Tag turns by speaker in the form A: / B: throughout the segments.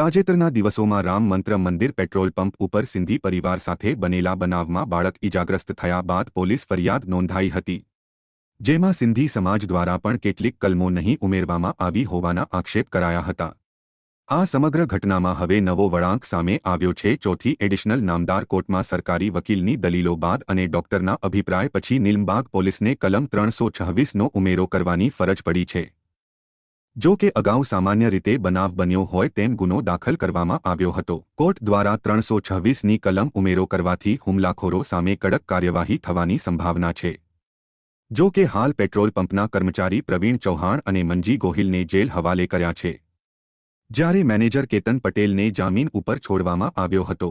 A: તાજેતરના દિવસોમાં રામ મંત્ર મંદિર પેટ્રોલ પંપ ઉપર સિંધી પરિવાર સાથે બનેલા બનાવમાં બાળક ઇજાગ્રસ્ત થયા બાદ પોલીસ ફરિયાદ નોંધાઈ હતી. જેમાં સિંધી સમાજ દ્વારા પણ કેટલીક કલમો નહીં ઉમેરવામાં આવી હોવાના આક્ષેપ કરાયા હતા. આ સમગ્ર ઘટનામાં હવે નવો વળાંક સામે આવ્યો છે. ચોથી એડિશનલ નામદાર કોર્ટમાં સરકારી વકીલની દલીલો બાદ અને ડોક્ટરના અભિપ્રાય પછી નીલમબાગ પોલીસને કલમ ત્રણસો છવ્વીસનો ઉમેરો કરવાની ફરજ પડી છે. જો કે અગાઉ સામાન્ય રીતે બનાવ બન્યો હોય તેમ ગુનો દાખલ કરવામાં આવ્યો હતો. કોર્ટ દ્વારા ત્રણસો છવ્વીસની કલમ ઉમેરો કરવાથી હુમલાખોરો સામે કડક કાર્યવાહી થવાની સંભાવના છે. જો કે હાલ પેટ્રોલ પંપના કર્મચારી પ્રવીણ ચૌહાણ અને મંજી ગોહિલને જેલ હવાલે કર્યા છે. જ્યારે મેનેજર કેતન પટેલને જામીન ઉપર છોડવામાં આવ્યો હતો.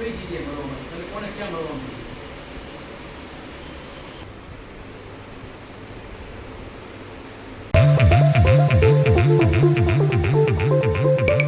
B: કઈ જગ્યાએ મળવાનું એટલે કોને ક્યાં મળવાનું